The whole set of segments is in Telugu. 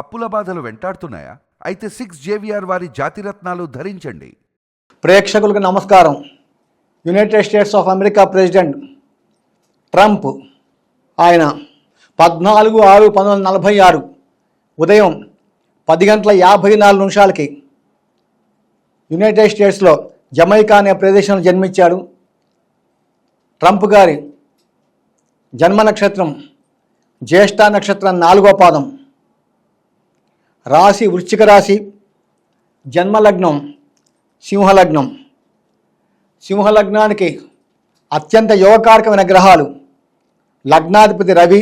అప్పుల బాధలు వెంటాడుతున్నాయా? అయితే సిక్స్ జేవిఆర్ వారి జాతిరత్నాలు ధరించండి. ప్రేక్షకులకు నమస్కారం. United States of America president Trump ఆయన పద్నాలుగు ఆరు పంతొమ్మిది వందల నలభై ఆరు ఉదయం పది గంటల యాభై నాలుగు నిమిషాలకి యునైటెడ్ స్టేట్స్లో జమైకా అనే ప్రదేశంలో జన్మించాడు. ట్రంప్ గారి జన్మ నక్షత్రం జ్యేష్ఠ నక్షత్రం నాలుగో పాదం. రాశి వృశ్చిక రాశి జన్మలగ్నం సింహలగ్నం. సింహలగ్నానికి అత్యంత యోగకారకమైన గ్రహాలు లగ్నాధిపతి రవి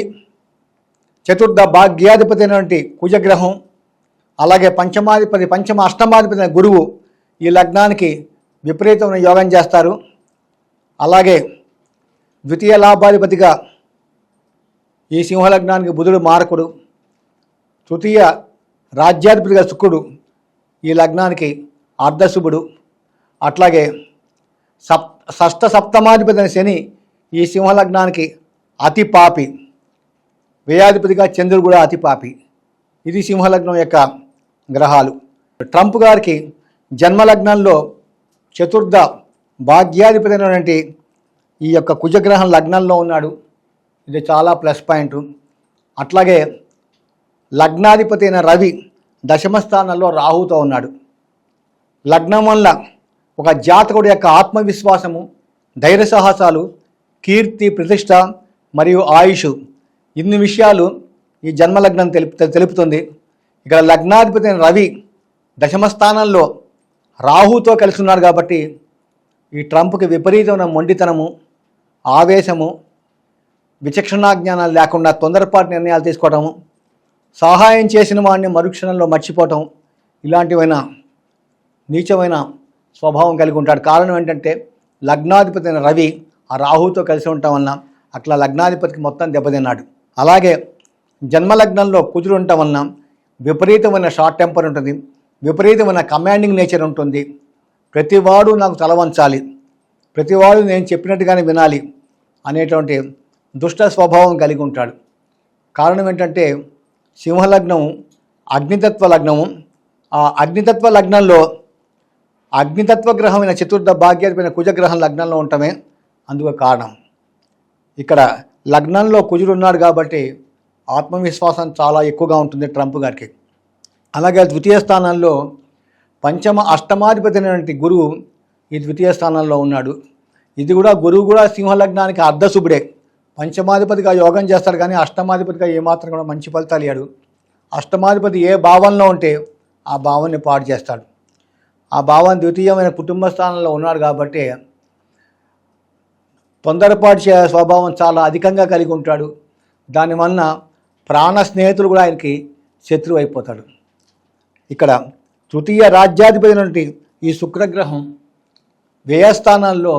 చతుర్థ భాగ్యాధిపతి అయినటువంటి కుజగ్రహం అలాగే పంచమాధిపతి పంచమ అష్టమాధిపతి అయిన గురువు ఈ లగ్నానికి విపరీతమైన యోగం చేస్తారు. అలాగే ద్వితీయ లాభాధిపతిగా ఈ సింహలగ్నానికి బుధుడు మారకుడు. తృతీయ రాజ్యాధిపతిగా శుక్రుడు ఈ లగ్నానికి అర్ధశుభుడు. అట్లాగే సప్ షష్ఠ సప్తమాధిపతి అయిన శని ఈ సింహలగ్నానికి అతి పాపి వ్యయాధిపతిగా చంద్రుడు కూడా అతి పాపి ఇది సింహలగ్నం యొక్క గ్రహాలు. ట్రంప్ గారికి జన్మలగ్నంలో చతుర్థ భాగ్యాధిపతి అయినటువంటి ఈ యొక్క కుజగ్రహం లగ్నంలో ఉన్నాడు. ఇది చాలా ప్లస్ పాయింట్. అట్లాగే లగ్నాధిపతి అయిన రవి దశమ స్థానంలో రాహుతో ఉన్నాడు. లగ్నం వల్ల ఒక జాతకుడి యొక్క ఆత్మవిశ్వాసము ధైర్య సాహసాలు కీర్తి ప్రతిష్ట మరియు ఆయుష్ ఇన్ని విషయాలు ఈ జన్మలగ్నం తెలుపు తెలుపుతుంది. ఇక్కడ లగ్నాధిపతి అయిన రవి దశమ స్థానంలో రాహుతో కలిసి ఉన్నాడు కాబట్టి ఈ ట్రంప్కి విపరీతమైన మొండితనము ఆవేశము విచక్షణా జ్ఞానాలు లేకుండా తొందరపాటు నిర్ణయాలు తీసుకోవడము సహాయం చేసిన వాడిని మరుక్షణంలో మర్చిపోవటం ఇలాంటివైన నీచమైన స్వభావం కలిగి ఉంటాడు. కారణం ఏంటంటే లగ్నాధిపతి అయిన రవి ఆ రాహుతో కలిసి ఉండటం వలన అట్లా లగ్నాధిపతికి మొత్తం దెబ్బతిన్నాడు. అలాగే జన్మలగ్నంలో కుదురు ఉండటం వలన విపరీతమైన షార్ట్ టెంపర్ ఉంటుంది. విపరీతమైన కమాండింగ్ నేచర్ ఉంటుంది. ప్రతివాడు నాకు తలవంచాలి ప్రతివాడు నేను చెప్పినట్టుగానే వినాలి అనేటువంటి దుష్ట స్వభావం కలిగి ఉంటాడు. కారణం ఏంటంటే సింహలగ్నం అగ్నితత్వ లగ్నము. ఆ అగ్నితత్వ లగ్నంలో అగ్నితత్వ గ్రహమైన చతుర్థ భాగ్యాధిపైన కుజగ్రహం లగ్నంలో ఉండటమే అందుకు కారణం. ఇక్కడ లగ్నంలో కుజుడు ఉన్నాడు కాబట్టి ఆత్మవిశ్వాసం చాలా ఎక్కువగా ఉంటుంది ట్రంప్ గారికి. అలాగే ద్వితీయ స్థానంలో పంచమ అష్టమాధిపతి అనేటువంటి గురువు ఈ ద్వితీయ స్థానంలో ఉన్నాడు. ఇది కూడా గురువు కూడా సింహలగ్నానికి అర్ధశుభుడే. పంచమాధిపతిగా యోగం చేస్తాడు కానీ అష్టమాధిపతిగా ఏమాత్రం కూడా మంచి ఫలితాలు ఇయ్యాడు. అష్టమాధిపతి ఏ భావంలో ఉంటే ఆ భావాన్ని పాడు చేస్తాడు. ఆ భావం ద్వితీయమైన కుటుంబ స్థానంలో ఉన్నాడు కాబట్టి తొందరపాటు చే స్వభావం చాలా అధికంగా కలిగి ఉంటాడు. దానివల్ల ప్రాణ స్నేహితులు కూడా ఆయనకి శత్రువు అయిపోతాడు. ఇక్కడ తృతీయ రాజ్యాధిపతి నుండి ఈ శుక్రగ్రహం వ్యయస్థానాల్లో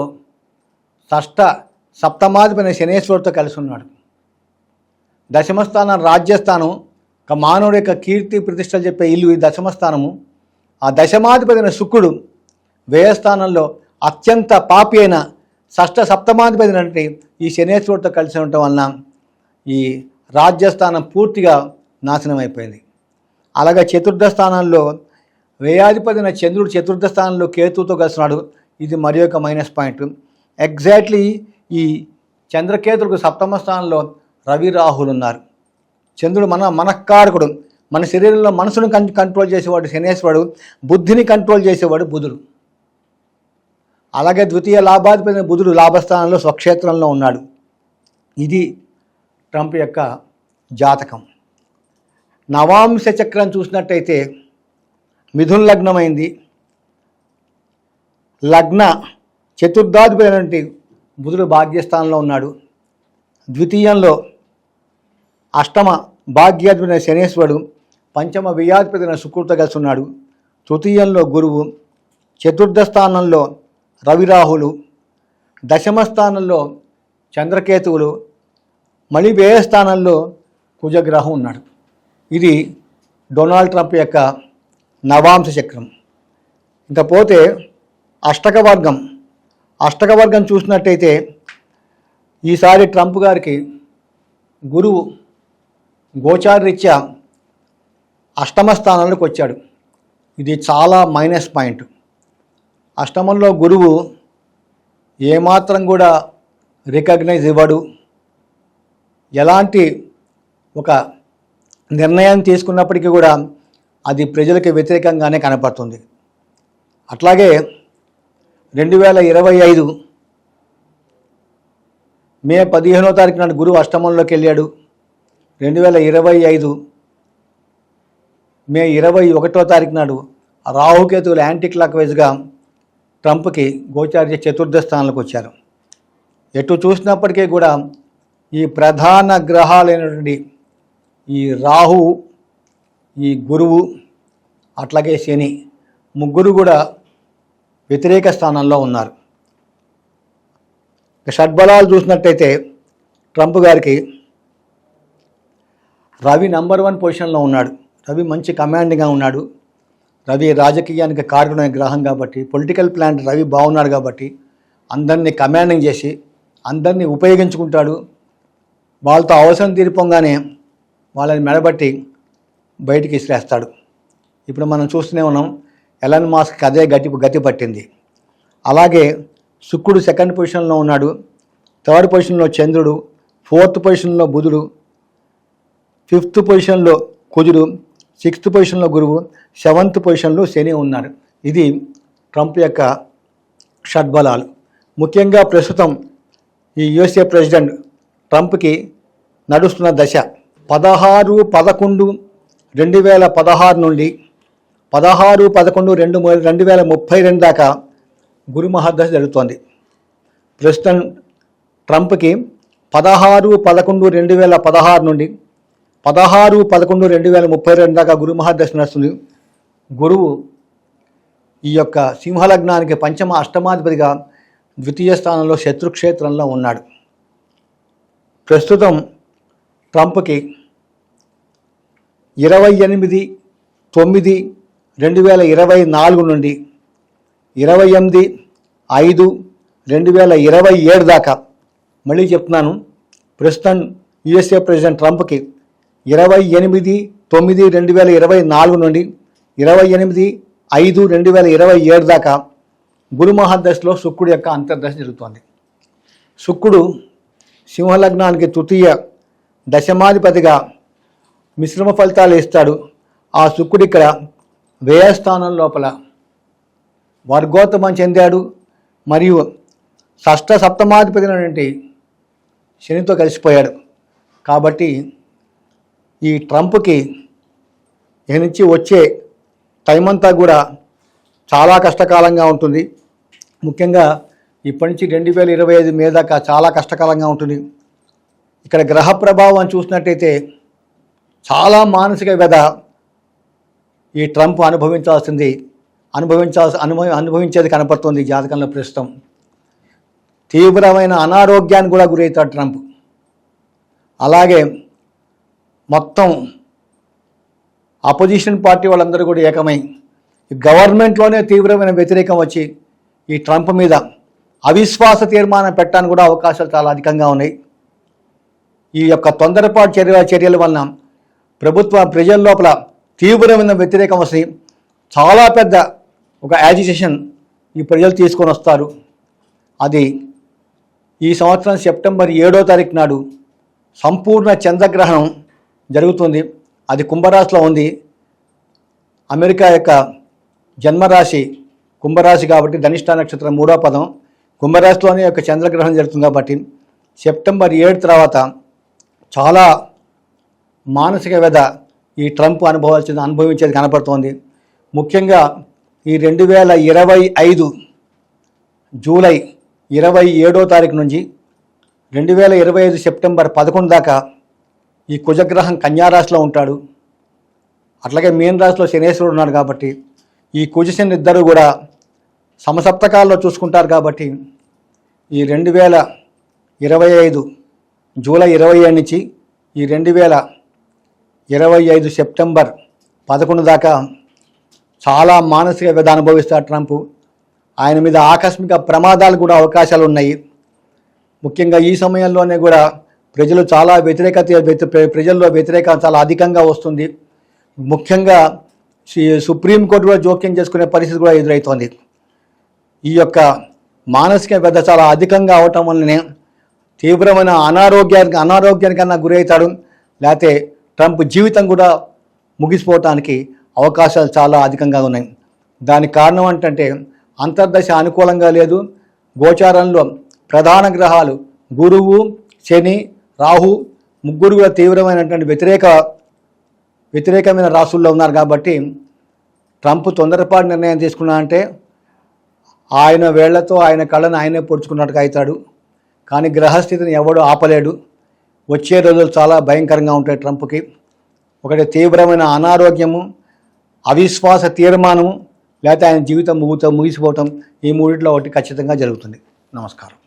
షష్ట సప్తమాధిపతి శనేశ్వరుడితో కలిసి ఉన్నాడు. దశమస్థానం రాజ్యస్థానం ఒక మానవుడి యొక్క కీర్తి ప్రతిష్టలు చెప్పే ఇల్లు ఈ దశమస్థానము. ఆ దశమాధిపతిన శుక్రుడు వ్యయస్థానంలో అత్యంత పాపి అయిన షష్ట సప్తమాధిపతి అంటే ఈ శనేశ్వరుడితో కలిసి ఉండటం వలన ఈ రాజ్యస్థానం పూర్తిగా నాశనం అయిపోయింది అలాగే చతుర్థ స్థానంలో వ్యయాధిపతి చంద్రుడు చతుర్థ స్థానంలో కేతువుతో కలిసినాడు ఇది మరి ఒక మైనస్ పాయింట్. ఎగ్జాక్ట్లీ ఈ చంద్రకేతులకు సప్తమ స్థానంలో రవి రాహులు ఉన్నారు. చంద్రుడు మన మనకారకుడు. మన శరీరంలో మనసును కం కంట్రోల్ చేసేవాడు శనేశ్వరుడు. బుద్ధిని కంట్రోల్ చేసేవాడు బుధుడు. అలాగే ద్వితీయ లాభాధిపతి బుధుడు లాభస్థానంలో స్వక్షేత్రంలో ఉన్నాడు. ఇది ట్రంప్ యొక్క జాతకం. నవాంశ చక్రం చూసినట్టయితే మిథున్ లగ్నమైంది. లగ్న చతుర్థాధిపతి బుధుడు భాగ్యస్థానంలో ఉన్నాడు. ద్వితీయంలో అష్టమ భాగ్యాధిపతి శనేశ్వరుడు పంచమ వ్యయాధిపతి శుక్రుడితో కలిసి ఉన్నాడు. తృతీయంలో గురువు చతుర్థ స్థానంలో రవిరాహులు దశమ స్థానంలో చంద్రకేతువులు మళ్ళీ వ్యయ స్థానంలో కుజగ్రహం ఉన్నాడు. ఇది డొనాల్డ్ ట్రంప్ యొక్క నవాంశ చక్రం. ఇకపోతే అష్టక వర్గం అష్టకవర్గం చూసినట్టయితే ఈసారి ట్రంప్ గారికి గురువు గోచారరీత్యా అష్టమ స్థానంలోకి వచ్చాడు. ఇది చాలా మైనస్ పాయింట్. అష్టమంలో గురువు ఏమాత్రం కూడా రికగ్నైజ్ ఇవ్వడు. ఎలాంటి ఒక నిర్ణయం తీసుకున్నప్పటికీ కూడా అది ప్రజలకు వ్యతిరేకంగానే కనపడుతుంది. అట్లాగే రెండు వేల ఇరవై ఐదు మే పదిహేనో తారీఖు నాడు గురువు అష్టమంలోకి వెళ్ళాడు. రెండు వేల ఇరవై ఐదు మే ఇరవై ఒకటో తారీఖు నాడు రాహుకేతువులు యాంటీ క్లాక్ వైజ్గా ట్రంప్కి గోచార్య చతుర్థ స్థానంలోకి వచ్చారు. ఎటు చూసినప్పటికీ కూడా ఈ ప్రధాన గ్రహాలైనటువంటి ఈ రాహు ఈ గురువు అట్లాగే శని ముగ్గురు కూడా వ్యతిరేక స్థానంలో ఉన్నారు. ఇక షడ్బలాలు చూసినట్టయితే ట్రంప్ గారికి రవి నంబర్ వన్ పొజిషన్లో ఉన్నాడు. రవి మంచి కమాండింగ్గా ఉన్నాడు. రవి రాజకీయానికి కారకుడైన గ్రహం కాబట్టి పొలిటికల్ ప్లాన్ రవి బాగున్నాడు కాబట్టి అందరినీ కమాండింగ్ చేసి అందరినీ ఉపయోగించుకుంటాడు. వాళ్ళతో అవసరం తీరిపోగానే వాళ్ళని మెడబట్టి బయటికి ఇసిరేస్తాడు. ఇప్పుడు మనం చూస్తూనే ఉన్నాం ఎలన్ మాస్క్ అదే గట్టి గతి పట్టింది. అలాగే శుక్రుడు సెకండ్ పొజిషన్లో ఉన్నాడు. థర్డ్ పొజిషన్లో చంద్రుడు. ఫోర్త్ పొజిషన్లో బుధుడు. ఫిఫ్త్ పొజిషన్లో కుజుడు. సిక్స్త్ పొజిషన్లో గురువు. సెవెంత్ పొజిషన్లో శని ఉన్నారు. ఇది ట్రంప్ యొక్క షడ్బలాలు. ముఖ్యంగా ప్రస్తుతం ఈ యుఎస్ఏ ప్రెసిడెంట్ ట్రంప్కి నడుస్తున్న దశ పదహారు పదకొండు రెండు వేల పదహారు నుండి పదహారు పదకొండు రెండు రెండు వేల ముప్పై రెండు దాకా గురు మహాదశ జరుగుతోంది. ప్రస్తుతం ట్రంప్కి పదహారు పదకొండు రెండు వేల పదహారు నుండి పదహారు పదకొండు రెండు వేల ముప్పై రెండు దాకా గురు మహాదశ నడుస్తుంది. గురువు ఈ యొక్క సింహలగ్నానికి పంచమ అష్టమాధిపతిగా ద్వితీయ స్థానంలో శత్రుక్షేత్రంలో ఉన్నాడు. ప్రస్తుతం ట్రంప్కి ఇరవై ఎనిమిది తొమ్మిది రెండు వేల ఇరవై నాలుగు నుండి ఇరవై ఎనిమిది ఐదు రెండు వేల ఇరవై ఏడు దాకా. మళ్ళీ చెప్తున్నాను ప్రస్తుతం యుఎస్ఏ ప్రెసిడెంట్ ట్రంప్కి ఇరవై ఎనిమిది తొమ్మిది రెండు వేల ఇరవై నాలుగు నుండి ఇరవై ఎనిమిది ఐదు రెండు వేల ఇరవై ఏడు దాకా గురు మహాదశలో శుక్రుడు యొక్క అంతర్దశ జరుగుతోంది. శుక్రుడు సింహలగ్నానికి తృతీయ దశమాధిపతిగా మిశ్రమ ఫలితాలు ఇస్తాడు. ఆ శుక్రుడు ఇక్కడ వ్యయస్థానం లోపల వర్గోత్తమం చెందాడు మరియు షష్ట సప్తమాధిపతి శనితో కలిసిపోయాడు. కాబట్టి ఈ ట్రంప్కి ఇక నుంచి వచ్చే టైం అంతా కూడా చాలా కష్టకాలంగా ఉంటుంది. ముఖ్యంగా ఇప్పటి నుంచి రెండు వేల ఇరవై ఐదు మీద దాకా చాలా కష్టకాలంగా ఉంటుంది. ఇక్కడ గ్రహ ప్రభావం చూసినట్టయితే చాలా మానసిక వ్యధ ఈ ట్రంప్ అనుభవించాల్సింది అనుభవించాల్సి అనుభవి అనుభవించేది కనపడుతుంది జాతకంలో ప్రస్తుతం. తీవ్రమైన అనారోగ్యానికి కూడా గురవుతాడు ట్రంప్. అలాగే మొత్తం అపోజిషన్ పార్టీ వాళ్ళందరూ కూడా ఏకమై ఈ గవర్నమెంట్లోనే తీవ్రమైన వ్యతిరేకం వచ్చి ఈ ట్రంప్ మీద అవిశ్వాస తీర్మానం పెట్టడానికి కూడా అవకాశాలు చాలా అధికంగా ఉన్నాయి. ఈ యొక్క తొందరపాటు చర్య చర్యల వలన ప్రభుత్వ ప్రజల లోపల తీవ్రమైన వ్యతిరేకం వస్తే చాలా పెద్ద ఒక యాజిటేషన్ ఈ ప్రజలు తీసుకొని వస్తారు. అది ఈ సంవత్సరం సెప్టెంబర్ ఏడో తారీఖు నాడు సంపూర్ణ చంద్రగ్రహణం జరుగుతుంది. అది కుంభరాశిలో ఉంది. అమెరికా యొక్క జన్మరాశి కుంభరాశి కాబట్టి ధనిష్ట నక్షత్రం మూడో పదం. కుంభరాశిలోనే యొక్క చంద్రగ్రహణం జరుగుతుంది కాబట్టి సెప్టెంబర్ ఏడు తర్వాత చాలా మానసిక వ్యధ ఈ ట్రంప్ అనుభవాల్సింది అనుభవించేది కనపడుతోంది. ముఖ్యంగా ఈ రెండు వేల ఇరవై ఐదు జూలై ఇరవై ఏడో తారీఖు నుంచి రెండు వేల ఇరవై ఐదు సెప్టెంబర్ పదకొండు దాకా ఈ కుజగ్రహం కన్యారాశిలో ఉంటాడు. అట్లాగే మీన రాశిలో శనేశ్వరుడు ఉన్నాడు కాబట్టి ఈ కుజశని ఇద్దరు కూడా సమసప్తకాల్లో చూసుకుంటారు కాబట్టి ఈ రెండు వేల ఇరవై ఐదు జూలై ఇరవై ఏడు నుంచి ఈ రెండు వేల ఇరవై ఐదు సెప్టెంబర్ పదకొండు దాకా చాలా మానసిక వ్యధ అనుభవిస్తారు ట్రంప్. ఆయన మీద ఆకస్మిక ప్రమాదాలు కూడా అవకాశాలు ఉన్నాయి ముఖ్యంగా ఈ సమయంలోనే కూడా ప్రజలు చాలా వ్యతిరేకత ప్రజల్లో వ్యతిరేకత చాలా అధికంగా వస్తుంది. ముఖ్యంగా సుప్రీంకోర్టు కూడా జోక్యం చేసుకునే పరిస్థితి కూడా ఎదురవుతోంది ఈ యొక్క మానసిక వ్యధ చాలా అధికంగా అవటం వల్లనే తీవ్రమైన అనారోగ్యానికి అనారోగ్యానికన్నా గురవుతాడు. లేకపోతే ట్రంప్ జీవితం కూడా ముగిసిపోవటానికి అవకాశాలు చాలా అధికంగా ఉన్నాయి. దానికి కారణం ఏంటంటే అంతర్దశ అనుకూలంగా లేదు. గోచారంలో ప్రధాన గ్రహాలు గురువు శని రాహు ముగ్గురు కూడా తీవ్రమైనటువంటి వ్యతిరేక వ్యతిరేకమైన రాసుల్లో ఉన్నారు కాబట్టి ట్రంప్ తొందరపాటు నిర్ణయం తీసుకున్నా అంటే ఆయన వేళ్ళతో ఆయన కళ్ళను ఆయనే పొడుచుకున్నట్టుగా అవుతాడు. కానీ గ్రహస్థితిని ఎవడూ ఆపలేడు. వచ్చే రోజులు చాలా భయంకరంగా ఉంటాయి ట్రంప్కి. ఒకటి తీవ్రమైన అనారోగ్యము అవిశ్వాస తీర్మానము లేకపోతే ఆయన జీవితం ముగుతో ముగిసిపోవటం ఈ మూడిట్లో ఒకటి ఖచ్చితంగా జరుగుతుంది. నమస్కారం.